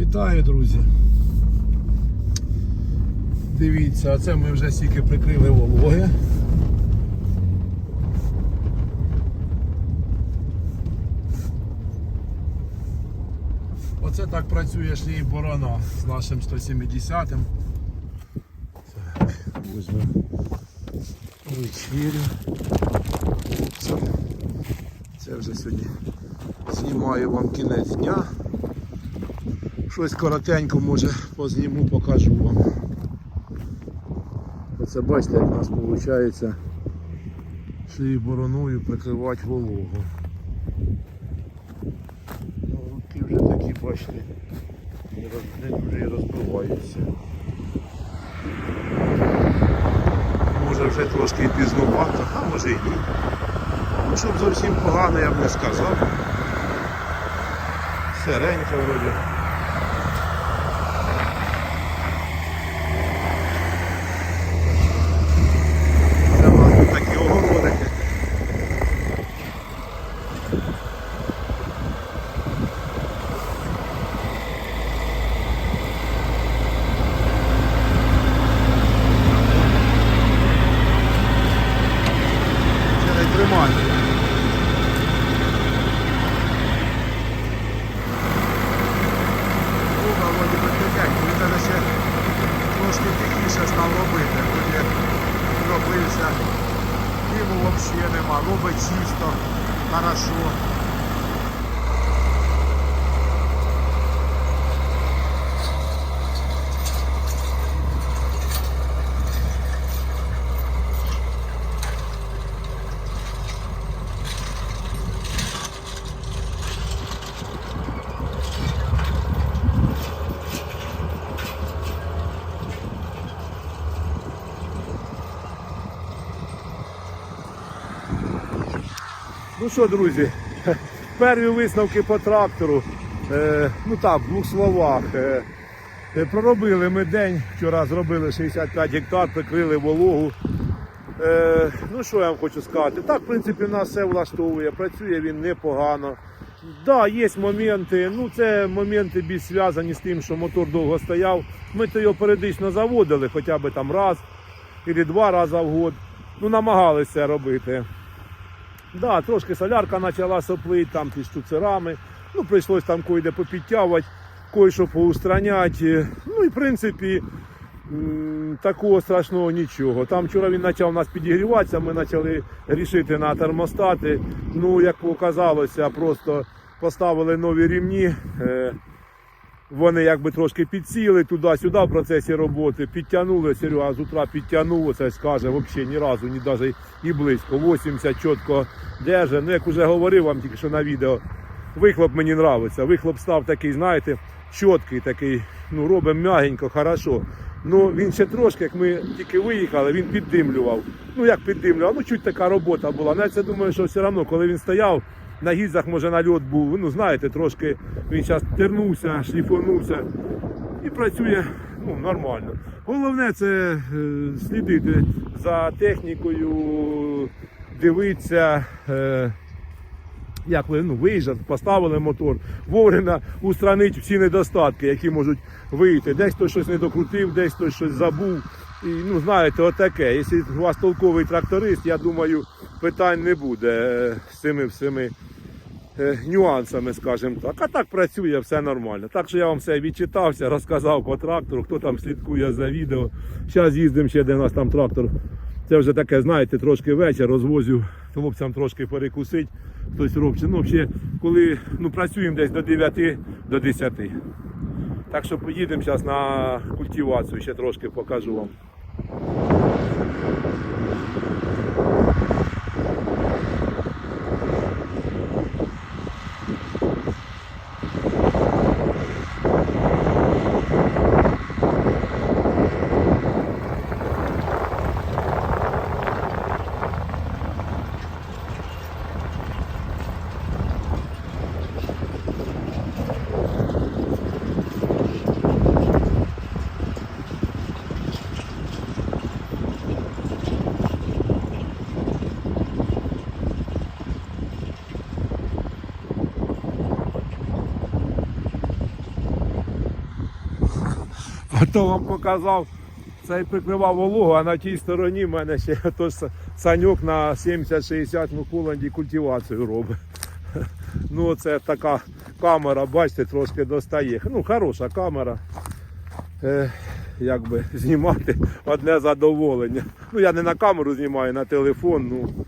Вітаю, друзі. Дивіться, а це ми вже стільки прикрили вологи. Оце так працює шлій борона з нашим 170-м. Так, візьмемо це вже сьогодні знімаю вам кінець дня. Щось коротенько може позніму, покажу вам. Оце бачите, як у нас виходить шиї бороною прикривати вологу. Ну, руки вже такі, бачите, не дуже розбиваються. Може вже трошки пізнувато, а може і ні. Ну, щоб зовсім погано я б не сказав. Сиренько вроді. Це в нас тут такі огородики. Ще не тримає. Друга вроді би тихенько, він навіть ще трошки тихіше став робити. Тоді робився. Взагалі нема, робить чисто, хорошо. Що, друзі, перві висновки по трактору. Е, ну так, в двох словах. Е, е, проробили ми день, вчора зробили 65 гектар, прикрили вологу. Ну що я вам хочу сказати? Так, в принципі, нас все влаштовує, працює він непогано. Да, є моменти, ну це моменти більш зв'язані з тим, що мотор довго стояв. Ми то його періодично заводили, хоча б там раз або два рази в год. Ну, намагалися робити. Да, трошки солярка почала соплити, там ті штуцерами. Ну, прийшлось там кое-де попідтягувати, кое-що поустраняти. Ну і в принципі такого страшного нічого. Там вчора він почав нас підігріватися, ми почали рішити на термостати. Ну, як показалося, просто поставили нові рівні. Вони якби трошки підсіли туди-сюди в процесі роботи, підтягнули, Серега з утра підтягнув, це скаже, взагалі ні разу, ні навіть і близько. 80 чітко держи. Ну, як вже говорив вам тільки що на відео, вихлоп мені подобається. Вихлоп став такий, знаєте, чіткий такий, ну, робимо м'ягенько, хорошо. Ну, він ще трошки, як ми тільки виїхали, він піддимлював. Ну, як піддимлював, ну чуть така робота була. Навіть я думаю, що все одно, коли він стояв, на гільзах, може, нальот був, ну знаєте, трошки він зараз тернувся, шліфонувся і працює ну, нормально. Головне це е, слідити за технікою, дивитися. Е, як ви ну, виїжджати, поставили мотор, вовремя устранити всі недостатки, які можуть вийти. Десь хтось щось не докрутив, десь хтось щось забув. І, ну, знаєте, отаке. Якщо у вас толковий тракторист, я думаю, питань не буде е, з цими всіми е, нюансами, скажімо так. А так працює, все нормально. Так що я вам все відчитався, розказав по трактору, хто там слідкує за відео. Зараз їздимо ще, де у нас там трактор. Це вже таке, знаєте, трошки вечір, розвозю хлопцям трошки перекусить. Хтось робить. Ну, взагалі, коли ну, працюємо десь до 9 до 10. Так що поїдемо зараз на культивацію, ще трошки покажу вам. То вам показав, цей прикривав вологу, а на тій стороні в мене ще той саньок на 70-60 ну Холланді культивацію робить. Ну, це така камера, бачите, трошки достає. Ну, хороша камера. Е, як знімати одне задоволення. Ну, я не на камеру знімаю, на телефон. Ну,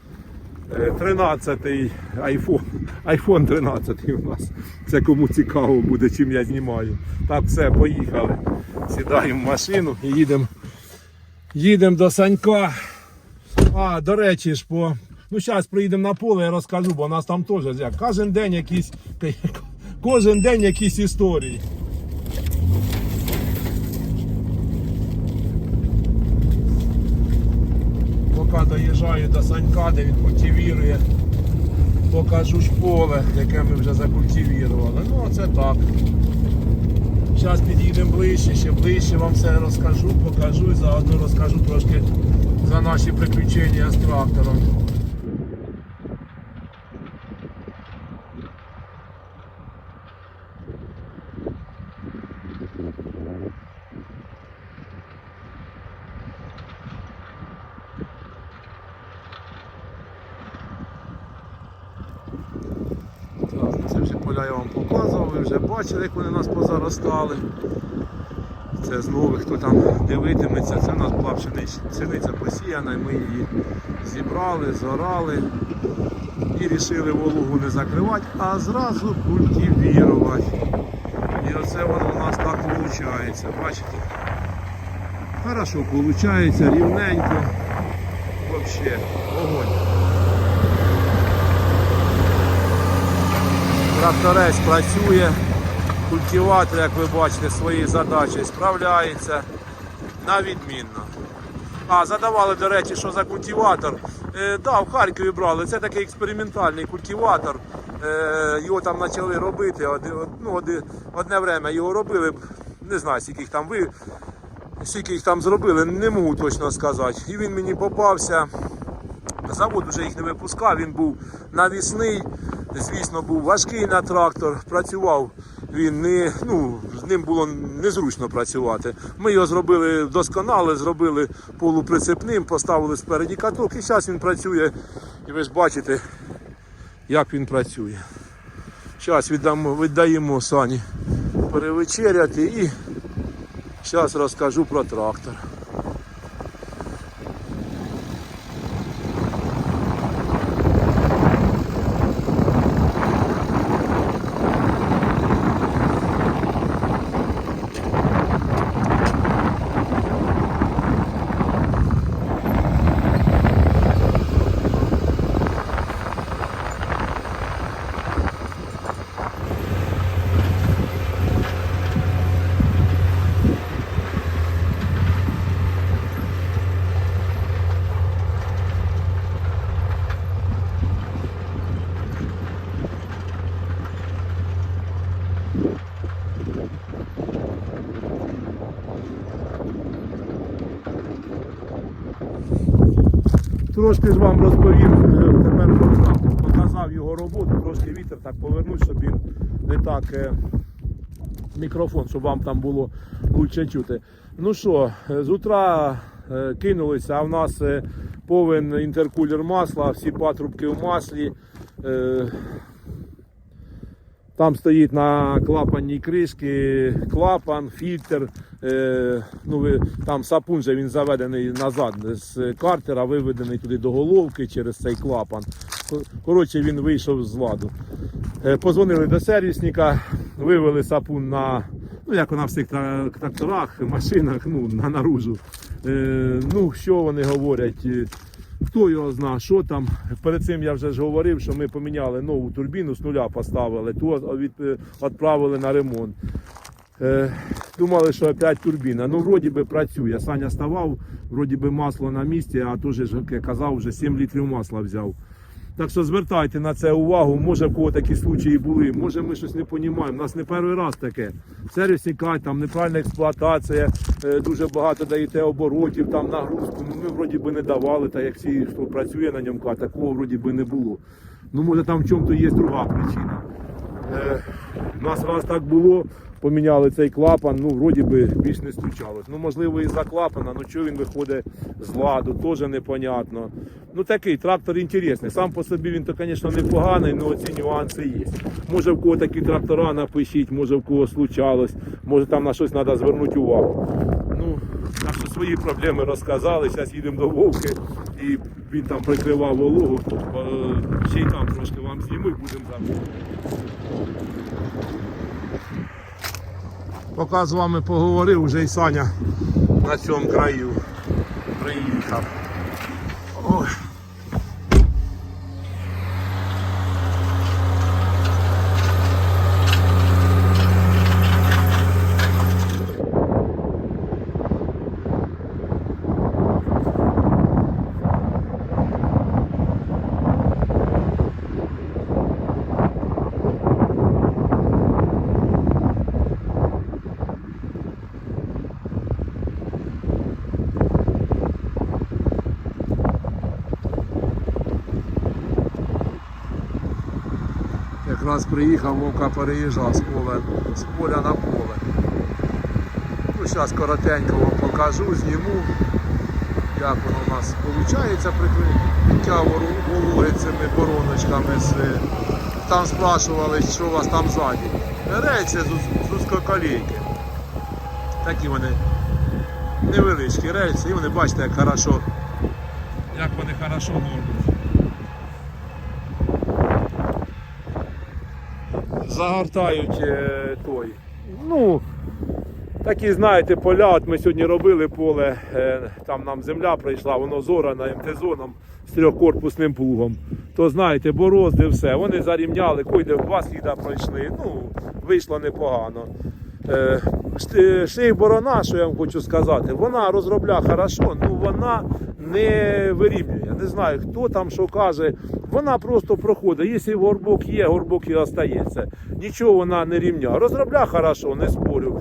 13-й iPhone. iPhone 13 у нас. Це кому цікаво буде, чим я знімаю. Так, все, поїхали. Сідаємо в машину і їдемо. Їдемо до Санька. А, до речі ж, по. Ну, зараз приїдемо на поле, я розкажу, бо у нас там теж як. Кожен день якісь. Кожен день якісь історії. Поки доїжджаю до Санька, де він культивірує, покажу ж поле, яке ми вже закультивірували. Ну, оце так. Зараз підійдемо ближче, ще ближче вам все розкажу, покажу і заодно розкажу трошки за наші приключення з трактором. Так, це вже поля я вам показував, ви вже бачили, як вони нас позаростали. Це знову хто там дивитиметься, це у нас була пшениця, посіяна, ми її зібрали, зорали і вирішили вологу не закривати, а зразу культивірувати. І оце воно у нас так виходить. Бачите? Хорошо виходить, рівненько. Взагалі, огонь. Тракторець працює, культиватор, як ви бачите, свої задачі справляється на відмінно. А, задавали, до речі, що за культиватор. Е, да, в Харкові брали. Це такий експериментальний культиватор. Е, його там почали робити. Од, од- ну, од- одне время його робили. Не знаю, скільки їх там ви. Скільки їх там зробили, не можу точно сказати. І він мені попався. Завод вже їх не випускав, він був навісний, звісно, був важкий на трактор, працював він не, ну, з ним було незручно працювати. Ми його зробили досконало, зробили полуприцепним, поставили спереді каток і зараз він працює. І ви ж бачите, як він працює. Зараз віддамо, віддаємо сані перевечеряти і зараз розкажу про трактор. Трошки ж вам розповім е, тепер. Показав його роботу, трошки вітер так повернусь, щоб він не так е, мікрофон, щоб вам там було лучше чути. Ну що, е, з утра кинулися, а в нас повен інтеркулер масла, всі патрубки в маслі. Там стоїть на клапанній кришці клапан, фільтр. Е, ну, ви, там сапун же він заведений назад з картера, виведений туди до головки через цей клапан. Коротше, він вийшов з ладу. Е, позвонили до сервісника, вивели сапун на, ну як на всіх тра- тракторах, машинах, ну, на наружу. Е, ну, що вони говорять? Е, Хто його зна, що там. Перед цим я вже ж говорив, що ми поміняли нову турбіну, з нуля поставили, ту відправили на ремонт. Е, думали, що опять турбіна. Ну, вроді би працює. Саня ставав, вроді би масло на місці, а теж, як я казав, вже 7 літрів масла взяв. Так що звертайте на це увагу, може в кого такі случаї були, може ми щось не розуміємо. У нас не перший раз таке. Сервісні кать, там неправильна експлуатація, е, дуже багато даєте оборотів, там нагрузку. Ну, ми вроді би не давали, та як всі, хто працює на ньому, такого вроді би не було. Ну може там в чому-то є друга причина. Е, У нас раз так було, поміняли цей клапан, ну вроді би більш не стучалось. Ну можливо і за клапана, ну чого він виходить з ладу, теж непонятно. Ну такий трактор інтересний. Сам по собі він звісно, непоганий, але ці нюанси є. Може в кого такі трактора напишіть, може в кого случалось, може там на щось треба звернути увагу. Свої проблеми розказали. Зараз їдемо до Вовки і він там прикривав вологу. Е, Ще й там трошки вам зніми, будемо завжди. Поки з вами поговорив, вже і Саня на цьому краю приїхав. Ой. Якраз приїхав, Вовка переїжджав з поля, з поля на поле. Ну, зараз коротенько вам покажу, зніму, як воно у нас виходить прикриття вологи цими бороночками. З, там спрашували, що у вас там ззаді. Рельси з, узкоколійки. Такі вони невеличкі рельси, і вони бачите, як хорошо, як вони хорошо горнуть. Загортають е, той. Ну, такі, знаєте, поля, от ми сьогодні робили поле, е, там нам земля прийшла, воно зорана МТ-зоном з трьохкорпусним плугом. То знаєте, борозди, все. Вони зарівняли, койде два сліда пройшли. Ну, вийшло непогано. Е, шти- Ших борона, що я вам хочу сказати, вона розробляє хорошо, ну вона не вирівнює. Не знаю, хто там що каже. Вона просто проходить. Якщо горбок є, горбок і остається. Нічого вона не рівняє. Розробляє хорошо, не спорю.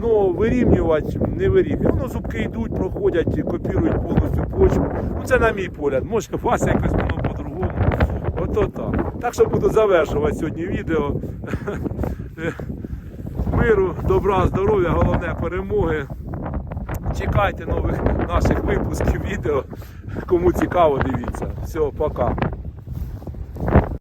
Ну вирівнювати не вирівнює. Воно зубки йдуть, проходять, копірують повністю почву. Ну це на мій погляд. Може, у вас якось воно по-другому. Ото так. Так що буду завершувати сьогодні відео. Миру, добра, здоров'я, головне перемоги. Чекайте нових наших випусків відео. Кому цікаво, дивіться. Все, пока.